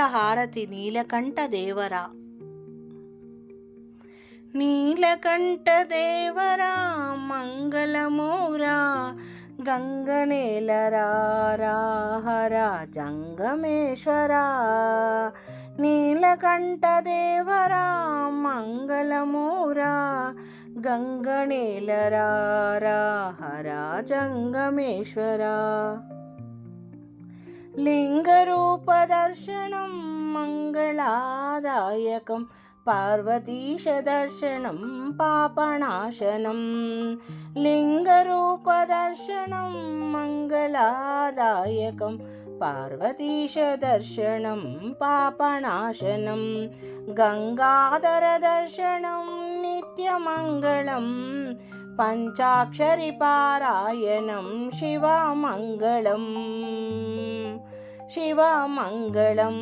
హారతి నీలకంఠ దేవరా. నీలకంఠ దేవరా మంగళమోరా గంగనేలరారాహరా జంగమేశ్వరా. నీలకంఠ దేవరా మంగళమోరా గంగనేలరారాహరా జంగమేశ్వరా. లింగరూపద दर्शनं मङ्गलादायकं पार्वतीशदर्शनं पापनाशनं लिङ्गरूपदर्शनं मङ्गलादायकं पार्वतीशदर्शनं पापनाशनं गङ्गाधरदर्शनं नित्यमङ्गलम् पञ्चाक्षरिपारायणं शिवामङ्गलम् శివమంగళం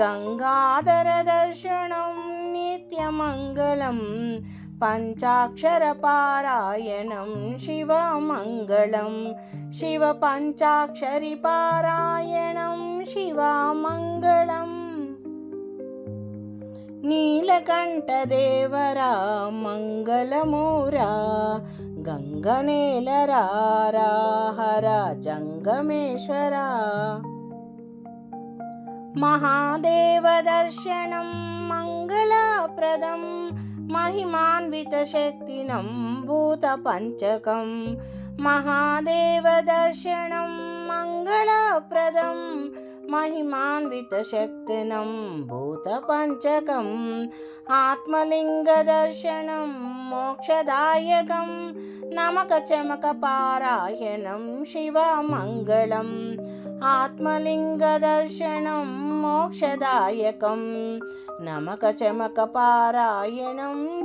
గంగాధరదర్శనం నిత్యమంగళం పంచాక్షర పారాయణం శివమంగళం శివ పంచాక్షరి పారాయణం శివమంగళం నీలకంఠదేవరా మంగళమూరా గంగనేలరాహర జంగమేశ్వరా महादेवदर्शनं मङ्गलप्रदं महिमान्वितशक्तिनं भूतपञ्चकं। महादेवदर्शनं मङ्गलप्रदम् महिमान्वितशक्तिनं भूतपञ्चकम् आत्मलिङ्गदर्शनं मोक्षदायकं नमकचमकपारायणं शिवमङ्गलम् आत्मलिङ्गदर्शनं मोक्षदायकं नमकचमकपारायणं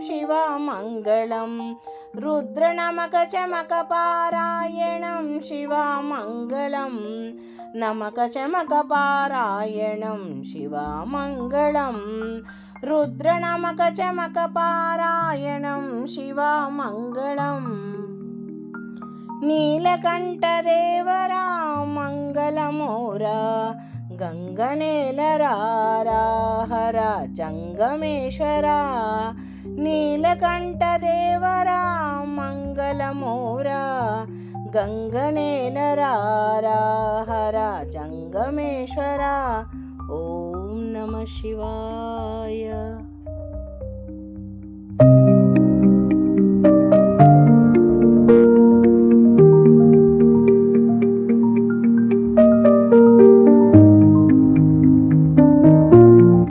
शिवमङ्गलं रुद्रनमकचमकपारायणं चमकपारायणं नमकचमकपारायणं शिवामङ्गलम् रुद्रनमकचमकपारायणं शिवामङ्गलम् नीलकण्ठदेवरा मङ्गलमोरा गङ्गनेलराराहरा जङ्गमेश्वर నీలకంఠదేవరా మంగళమోరా గంగనేలరాహర జంగమేశ్వరా ఓం నమ శివాయ